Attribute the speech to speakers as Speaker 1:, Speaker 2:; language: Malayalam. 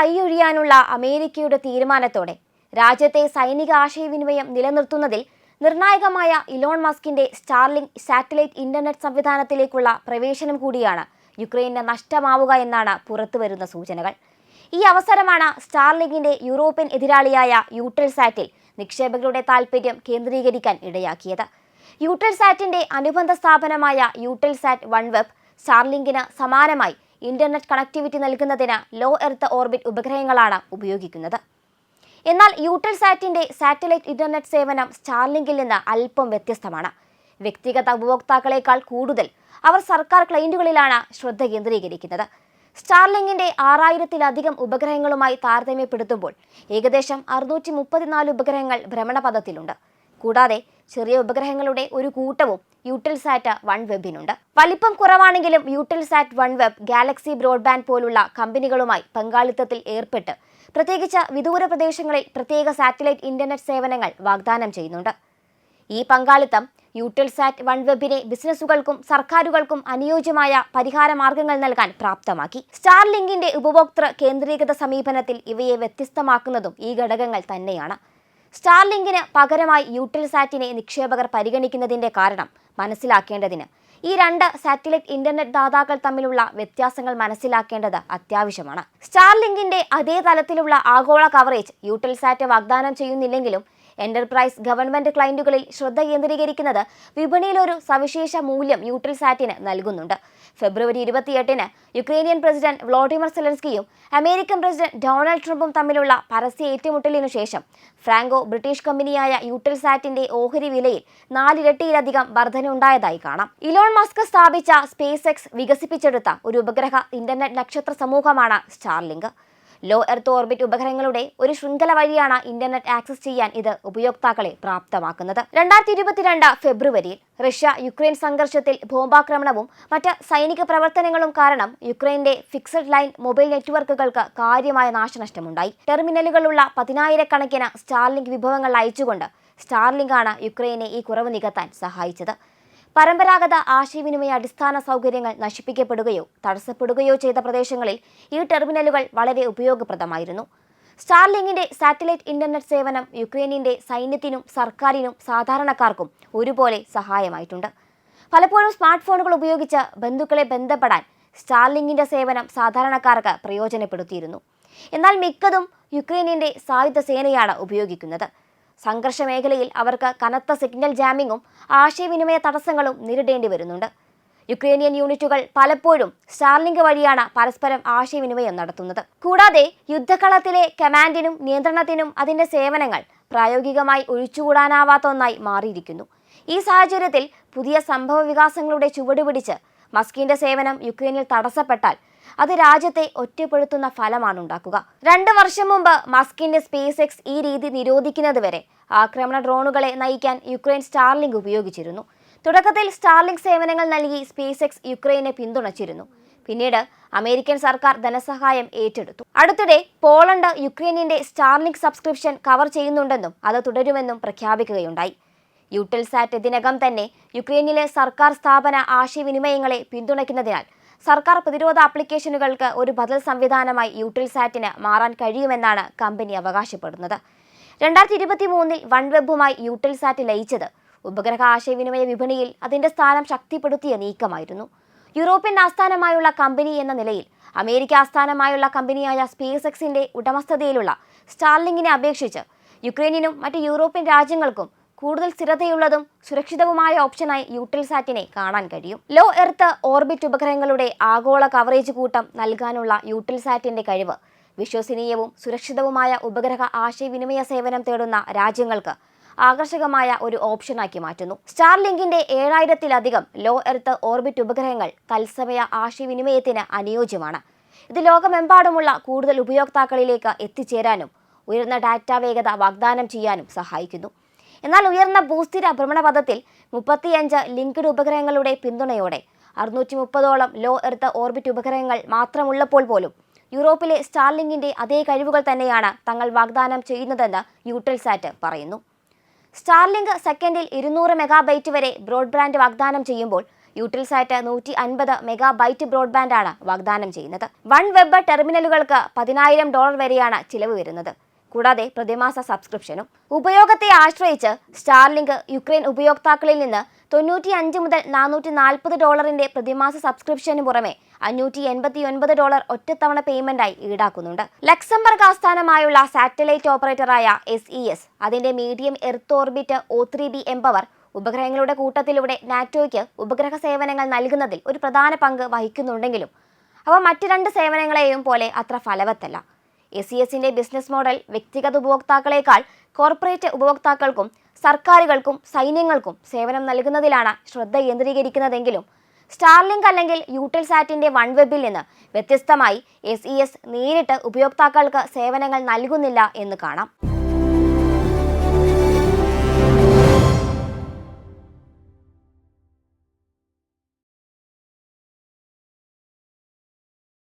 Speaker 1: കൈയൊഴിയാനുള്ള അമേരിക്കയുടെ തീരുമാനത്തോടെ രാജ്യത്തെ സൈനിക ആശയവിനിമയം നിലനിർത്തുന്നതിൽ നിർണായകമായ ഇലോൺ മസ്കിന്റെ സ്റ്റാർലിംഗ് സാറ്റലൈറ്റ് ഇന്റർനെറ്റ് സംവിധാനത്തിലേക്കുള്ള പ്രവേശനം കൂടിയാണ് യുക്രൈന് നഷ്ടമാവുക എന്നാണ് പുറത്തുവരുന്ന സൂചനകൾ. ഈ അവസരമാണ് സ്റ്റാർലിങ്കിന്റെ യൂറോപ്യൻ എതിരാളിയായ യൂട്ടൽസാറ്റിൽ നിക്ഷേപകരുടെ താൽപര്യം കേന്ദ്രീകരിക്കാൻ ഇടയാക്കിയത്. യൂട്ടൽസാറ്റിന്റെ അനുബന്ധ സ്ഥാപനമായ യൂട്ടൽസാറ്റ് വൺ വെബ് സ്റ്റാർലിങ്കിന് സമാനമായി ഇന്റർനെറ്റ് കണക്ടിവിറ്റി നൽകുന്നതിന് ലോ എർത്ത് ഓർബിറ്റ് ഉപഗ്രഹങ്ങളാണ് ഉപയോഗിക്കുന്നത്. എന്നാൽ യൂട്ടൽസാറ്റിന്റെ സാറ്റലൈറ്റ് ഇന്റർനെറ്റ് സേവനം സ്റ്റാർലിങ്കിൽ നിന്ന് അല്പം വ്യത്യസ്തമാണ്. വ്യക്തിഗത ഉപഭോക്താക്കളെക്കാൾ കൂടുതൽ അവർ സർക്കാർ ക്ലയന്റുകളിലാണ് ശ്രദ്ധ കേന്ദ്രീകരിക്കുന്നത്. സ്റ്റാർലിങ്കിന്റെ ആറായിരത്തിലധികം ഉപഗ്രഹങ്ങളുമായി താരതമ്യപ്പെടുത്തുമ്പോൾ ഏകദേശം അറുന്നൂറ്റി മുപ്പത്തിനാല് ഉപഗ്രഹങ്ങൾ ഭ്രമണപഥത്തിലുണ്ട്. കൂടാതെ ചെറിയ ഉപഗ്രഹങ്ങളുടെ ഒരു കൂട്ടവും യൂട്ടിൽസാറ്റ് വൺ വെബിനുണ്ട്. വലിപ്പം കുറവാണെങ്കിലും Eutelsat one web galaxy broadband പോലുള്ള കമ്പനികളുമായി പങ്കാളിത്തത്തിൽ ഏർപ്പെട്ട് പ്രത്യേകിച്ച് വിദൂര പ്രദേശങ്ങളിൽ പ്രത്യേക സാറ്റലൈറ്റ് ഇന്റർനെറ്റ് സേവനങ്ങൾ വാഗ്ദാനം ചെയ്യുന്നുണ്ട്. ഈ പങ്കാളിത്തം യൂട്ടിൽസാറ്റ് വൺ വെബിനെ ബിസിനസ്സുകൾക്കും സർക്കാരുകൾക്കും അനുയോജ്യമായ പരിഹാര മാർഗങ്ങൾ നൽകാൻ പ്രാപ്തമാക്കി. സ്റ്റാർലിങ്കിന്റെ ഉപഭോക്തൃ കേന്ദ്രീകൃത സമീപനത്തിൽ ഇവയെ വ്യത്യസ്തമാക്കുന്നതും ഈ ഘടകങ്ങൾ തന്നെയാണ്. സ്റ്റാർലിങ്കിന് പകരമായി യൂട്ടിൽസാറ്റിനെ നിക്ഷേപകർ പരിഗണിക്കുന്നതിന്റെ കാരണം മനസ്സിലാക്കേണ്ടതിന്. ഈ രണ്ട് സാറ്റലൈറ്റ് ഇന്റർനെറ്റ് ദാതാക്കൾ തമ്മിലുള്ള വ്യത്യാസങ്ങൾ മനസ്സിലാക്കേണ്ടത് അത്യാവശ്യമാണ്. സ്റ്റാർലിങ്കിന്റെ അതേ തലത്തിലുള്ള ആഗോള കവറേജ് യൂട്ടിൽസാറ്റ് വാഗ്ദാനം ചെയ്യുന്നില്ലെങ്കിലും എന്റർപ്രൈസ് ഗവൺമെന്റ് ക്ലയന്റുകളിൽ ശ്രദ്ധ കേന്ദ്രീകരിക്കുന്നത് വിപണിയിൽ ഒരു സവിശേഷ മൂല്യം ന്യൂട്രിസാറ്റിന് നൽകുന്നുണ്ട്. ഫെബ്രുവരി ഇരുപത്തിയെട്ടിന് യുക്രേനിയൻ പ്രസിഡന്റ് വ്ളോഡിമർ സെലൻസ്കിയും അമേരിക്കൻ പ്രസിഡന്റ് ഡൊണാൾഡ് ട്രംപും തമ്മിലുള്ള പരസ്യ ഏറ്റുമുട്ടലിനു ശേഷം ഫ്രാങ്കോ ബ്രിട്ടീഷ് കമ്പനിയായ യൂട്ടിൽസാറ്റിന്റെ ഓഹരി വിലയിൽ നാലിരട്ടിയിലധികം വർധനയുണ്ടായതായി കാണാം. ഇലോൺ മസ്ക് സ്ഥാപിച്ച സ്പേസ് എക്സ് വികസിപ്പിച്ചെടുത്ത ഒരു ഉപഗ്രഹ ഇന്റർനെറ്റ് നക്ഷത്ര സമൂഹമാണ് സ്റ്റാർലിങ്ക്. ലോ എർത്ത് ഓർബിറ്റ് ഉപഗ്രഹങ്ങളുടെ ഒരു ശൃംഖല വഴിയാണ് ഇന്റർനെറ്റ് ആക്സസ് ചെയ്യാൻ ഇത് ഉപയോക്താക്കളെ പ്രാപ്തമാക്കുന്നത്. രണ്ടായിരത്തി ഇരുപത്തിരണ്ട് ഫെബ്രുവരിയിൽ റഷ്യ യുക്രൈൻ സംഘർഷത്തിൽ ബോംബാക്രമണവും മറ്റ് സൈനിക പ്രവർത്തനങ്ങളും കാരണം യുക്രൈന്റെ ഫിക്സഡ് ലൈൻ മൊബൈൽ നെറ്റ്വർക്കുകൾക്ക് കാര്യമായ നാശനഷ്ടമുണ്ടായി. ടെർമിനലുകളുള്ള പതിനായിരക്കണക്കിന് സ്റ്റാർലിങ്ക് വിഭവങ്ങൾ അയച്ചുകൊണ്ട് സ്റ്റാർലിങ്ക് ആണ് യുക്രൈനെ ഈ കുറവ് നികത്താൻ സഹായിച്ചത്. പരമ്പരാഗത ആശയവിനിമയ അടിസ്ഥാന സൗകര്യങ്ങൾ നശിപ്പിക്കപ്പെടുകയോ തടസ്സപ്പെടുകയോ ചെയ്ത പ്രദേശങ്ങളിൽ ഈ ടെർമിനലുകൾ വളരെ ഉപയോഗപ്രദമായിരുന്നു. സ്റ്റാർലിങ്കിന്റെ സാറ്റലൈറ്റ് ഇന്റർനെറ്റ് സേവനം യുക്രൈനിന്റെ സൈന്യത്തിനും സർക്കാരിനും സാധാരണക്കാർക്കും ഒരുപോലെ സഹായമായിട്ടുണ്ട്. പലപ്പോഴും സ്മാർട്ട് ഫോണുകൾ ഉപയോഗിച്ച് ബന്ധുക്കളെ ബന്ധപ്പെടാൻ സ്റ്റാർലിങ്കിന്റെ സേവനം സാധാരണക്കാർക്ക് പ്രയോജനപ്പെടുത്തിയിരുന്നു. എന്നാൽ മിക്കതും യുക്രൈനിന്റെ സായുധ സേനയാണ് ഉപയോഗിക്കുന്നത്. സംഘർഷ മേഖലയിൽ അവർക്ക് കനത്ത സിഗ്നൽ ജാമിങ്ങും ആശയവിനിമയ തടസ്സങ്ങളും നേരിടേണ്ടി വരുന്നുണ്ട്. യുക്രൈനിയൻ യൂണിറ്റുകൾ പലപ്പോഴും സ്റ്റാർലിങ്ക് വഴിയാണ് പരസ്പരം ആശയവിനിമയം നടത്തുന്നത്. കൂടാതെ യുദ്ധകളത്തിലെ കമാൻഡിനും നിയന്ത്രണത്തിനും അതിന്റെ സേവനങ്ങൾ പ്രായോഗികമായി ഒഴിച്ചുകൂടാനാവാത്ത ഒന്നായി മാറിയിരിക്കുന്നു. ഈ സാഹചര്യത്തിൽ പുതിയ സംഭവ വികാസങ്ങളുടെ ചുവടുപിടിച്ച് മസ്കിന്റെ സേവനം യുക്രൈനിൽ തടസ്സപ്പെട്ടാൽ അത് രാജ്യത്തെ ഒറ്റപ്പെടുത്തുന്ന ഫലമാണ് ഉണ്ടാക്കുക രണ്ട് വർഷം മുമ്പ് മസ്കിന്റെ സ്പേസ് എക്സ് ഈ രീതി നിരോധിക്കുന്നത് വരെ ആക്രമണ ഡ്രോണുകളെ നയിക്കാൻ യുക്രൈൻ സ്റ്റാർലിങ്ക് ഉപയോഗിച്ചിരുന്നു. തുടക്കത്തിൽ സ്റ്റാർലിങ്ക് സേവനങ്ങൾ നൽകി സ്പേസ് എക്സ് യുക്രൈനെ പിന്തുണച്ചിരുന്നു. പിന്നീട് അമേരിക്കൻ സർക്കാർ ധനസഹായം ഏറ്റെടുത്തു. അടുത്തിടെ പോളണ്ട് യുക്രൈനിന്റെ സ്റ്റാർലിങ്ക് സബ്സ്ക്രിപ്ഷൻ കവർ ചെയ്യുന്നുണ്ടെന്നും അത് തുടരുമെന്നും പ്രഖ്യാപിക്കുകയുണ്ടായി. യൂട്ടിൽസാറ്റ് ഇതിനകം തന്നെ യുക്രൈനിലെ സർക്കാർ സ്ഥാപന ആശയവിനിമയങ്ങളെ പിന്തുണയ്ക്കുന്നതിനാൽ സർക്കാർ പ്രതിരോധ ആപ്ലിക്കേഷനുകൾക്ക് ഒരു ബദൽ സംവിധാനമായി യൂട്ടിൽസാറ്റിന് മാറാൻ കഴിയുമെന്നാണ് കമ്പനി അവകാശപ്പെടുന്നത്. രണ്ടായിരത്തി ഇരുപത്തി മൂന്നിൽ വൺ വെബുമായി യൂട്ടിൽസാറ്റ് ലയിച്ചത് ഉപഗ്രഹ ആശയവിനിമയ വിപണിയിൽ അതിന്റെ സ്ഥാനം ശക്തിപ്പെടുത്തിയ നീക്കമായിരുന്നു. യൂറോപ്യൻ ആസ്ഥാനമായുള്ള കമ്പനി എന്ന നിലയിൽ അമേരിക്ക ആസ്ഥാനമായുള്ള കമ്പനിയായ സ്പേസ് എക്സിന്റെ ഉടമസ്ഥതയിലുള്ള സ്റ്റാർലിങ്ങിനെ അപേക്ഷിച്ച് യുക്രൈനിനും മറ്റ് യൂറോപ്യൻ രാജ്യങ്ങൾക്കും കൂടുതൽ സ്ഥിരതയുള്ളതും സുരക്ഷിതവുമായ ഓപ്ഷനായി യൂട്ടിൽസാറ്റിനെ കാണാൻ കഴിയും. ലോ എർത്ത് ഓർബിറ്റ് ഉപഗ്രഹങ്ങളുടെ ആഗോള കവറേജ് കൂട്ടം നൽകാനുള്ള യൂട്ടിൽസാറ്റിന്റെ കഴിവ്. വിശ്വസനീയവും സുരക്ഷിതവുമായ ഉപഗ്രഹ ആശയവിനിമയ സേവനം തേടുന്ന രാജ്യങ്ങൾക്ക് ആകർഷകമായ ഒരു ഓപ്ഷനാക്കി മാറ്റുന്നു. സ്റ്റാർലിങ്കിന്റെ ഏഴായിരത്തിലധികം ലോ എർത്ത് ഓർബിറ്റ് ഉപഗ്രഹങ്ങൾ തത്സമയ ആശയവിനിമയത്തിന് അനുയോജ്യമാണ്. ഇത് ലോകമെമ്പാടുമുള്ള കൂടുതൽ ഉപയോക്താക്കളിലേക്ക് എത്തിച്ചേരാനും ഉയർന്ന ഡാറ്റ വേഗത വാഗ്ദാനം ചെയ്യാനും സഹായിക്കുന്നു. എന്നാൽ ഉയർന്ന ഭൂസ്ഥിര ഭ്രമണപഥത്തിൽ മുപ്പത്തിയഞ്ച് ലിങ്ക്ഡ് ഉപഗ്രഹങ്ങളുടെ പിന്തുണയോടെ അറുന്നൂറ്റി മുപ്പതോളം ലോ എർത്ത് ഓർബിറ്റ് ഉപഗ്രഹങ്ങൾ മാത്രമുള്ളപ്പോൾ പോലും യൂറോപ്പിലെ സ്റ്റാർലിങ്കിന്റെ അതേ കഴിവുകൾ തന്നെയാണ് തങ്ങൾ വാഗ്ദാനം ചെയ്യുന്നതെന്ന് യൂട്ടിൽസാറ്റ് പറയുന്നു. സ്റ്റാർലിങ്ക് സെക്കൻഡിൽ ഇരുന്നൂറ് മെഗാബൈറ്റ് വരെ ബ്രോഡ്ബാൻഡ് വാഗ്ദാനം ചെയ്യുമ്പോൾ യൂട്ടിൽസാറ്റ് നൂറ്റി അൻപത് മെഗാബൈറ്റ് ബ്രോഡ്ബാൻഡാണ് വാഗ്ദാനം ചെയ്യുന്നത്. വൺ വെബ് ടെർമിനലുകൾക്ക് പതിനായിരം ഡോളർ വരെയാണ് ചിലവ് വരുന്നത്. കൂടാതെ പ്രതിമാസ സബ്സ്ക്രിപ്ഷനും. ഉപയോഗത്തെ ആശ്രയിച്ച് സ്റ്റാർലിങ്ക് യുക്രൈൻ ഉപയോക്താക്കളിൽ നിന്ന് തൊണ്ണൂറ്റി അഞ്ച് മുതൽ നാനൂറ്റി നാൽപ്പത് ഡോളറിന്റെ പ്രതിമാസ സബ്സ്ക്രിപ്ഷന് പുറമെ അഞ്ഞൂറ്റി എൺപത്തി ഒൻപത് ഡോളർ ഒറ്റത്തവണ പേയ്മെന്റായി ഈടാക്കുന്നുണ്ട്. ലക്സംബർഗ് ആസ്ഥാനമായുള്ള സാറ്റലൈറ്റ് ഓപ്പറേറ്ററായ എസ് ഇ എസ് അതിന്റെ medium earth orbit O three B mPOWER ഉപഗ്രഹങ്ങളുടെ കൂട്ടത്തിലൂടെ നാറ്റോയ്ക്ക് ഉപഗ്രഹ സേവനങ്ങൾ നൽകുന്നതിൽ ഒരു പ്രധാന പങ്ക് വഹിക്കുന്നുണ്ടെങ്കിലും അവ മറ്റു രണ്ട് സേവനങ്ങളെയും പോലെ അത്ര ഫലവത്തല്ല. എസ് സി എസിന്റെ ബിസിനസ് മോഡൽ വ്യക്തിഗത ഉപഭോക്താക്കളെക്കാൾ കോർപ്പറേറ്റ് ഉപഭോക്താക്കൾക്കും സർക്കാരുകൾക്കും സൈന്യങ്ങൾക്കും സേവനം നൽകുന്നതിലാണ് ശ്രദ്ധ കേന്ദ്രീകരിക്കുന്നതെങ്കിലും സ്റ്റാർലിങ്ക് അല്ലെങ്കിൽ യൂട്ടിൽസാറ്റിന്റെ വൺ വെബിൽ നിന്ന് വ്യത്യസ്തമായി എസ് ഇ എസ് നേരിട്ട് ഉപയോക്താക്കൾക്ക് സേവനങ്ങൾ നൽകുന്നില്ല എന്ന് കാണാം.